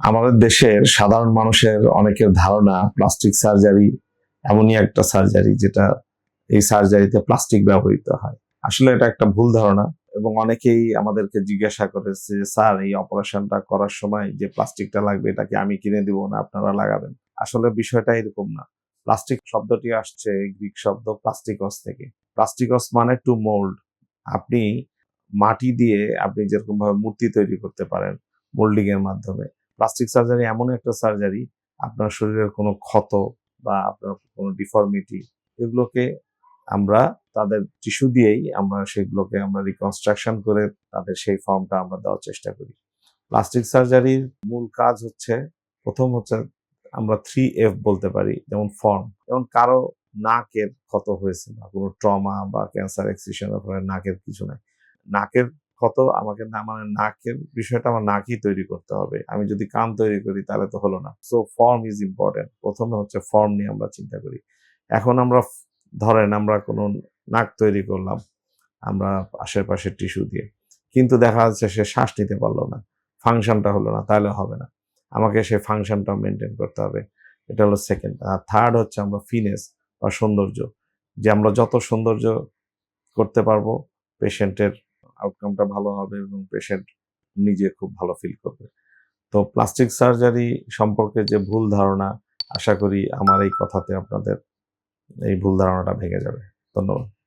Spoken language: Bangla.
আমাদের দেশের সাধারণ মানুষের অনেকের ধারণা প্লাস্টিক সার্জারি এমনই একটা সার্জারি যেটা এই সার্জারিতে প্লাস্টিক ব্যবহৃত হয়। আসলে এটা একটা ভুল ধারণা এবং অনেকেই আমাদেরকে জিজ্ঞাসা করেছে যে, স্যার, এই অপারেশনটা করার সময় যে প্লাস্টিকটা লাগবে, এটাকে আমি কিনে দিব না, আপনারা লাগাবেন? আসলে বিষয়টা এরকম না। প্লাস্টিক শব্দটি আসছে গ্রিক শব্দ প্লাস্টিকস থেকে। প্লাস্টিকস মানে টু মোল্ড আপনি মাটি দিয়ে আপনি যেরকম ভাবে মূর্তি তৈরি করতে পারেন মোল্ডিং এর মাধ্যমে। প্লাস্টিক সার্জারি এমন একটা সার্জারি আপনার শরীরের কোনো ক্ষত বা আপনার কোনো ডিফর্মিটি এগুলোকে আমরা তাদের টিস্যু দিয়েই আমরা সেগুলোকে আমরা রিকনস্ট্রাকশন করে তাদের সেই ফর্মটা আমরা দেওয়ার চেষ্টা করি। প্লাস্টিক সার্জারির মূল কাজ হচ্ছে, প্রথম হচ্ছে আমরা থ্রি এফ বলতে পারি, যেমন ফর্ম যেমন কারও নাকের ক্ষত হয়েছে বা কোনো ট্রমা বা ক্যান্সার এক্সিশনের ফলে নাকের কিছু নাই। নাকের ক্ষত আমাকে না মানে নাকের বিষয়টা আমার নাকই তৈরি করতে হবে। আমি যদি কান তৈরি করি তাহলে তো হলো না। সো ফর্ম ইজ ইম্পর্টেন্ট প্রথমে হচ্ছে ফর্ম নিয়ে আমরা চিন্তা করি। এখন আমরা ধরেন আমরা কোনো নাক তৈরি করলাম, আমরা আশেপাশের টিস্যু দিয়ে। কিন্তু দেখা যাচ্ছে সে শ্বাস নিতে পারল না ফাংশনটা হলো না, তাহলে হবে না। আমাকে সেই ফাংশনটা মেনটেন করতে হবে। এটা হলো সেকেন্ড আর থার্ড হচ্ছে আমরা ফিনেস বা সৌন্দর্য। যে আমরা যত সৌন্দর্য করতে পারব পেশেন্টের আউটকামটা ভালো হবে এবং পেশেন্ট নিজে খুব ভালো ফিল করবে। তো প্লাস্টিক সার্জারি সম্পর্কে যে ভুল ধারণা, আশা করি আমার এই কথাতে আপনাদের এই ভুল ধারণাটা ভেঙে যাবে। ধন্যবাদ।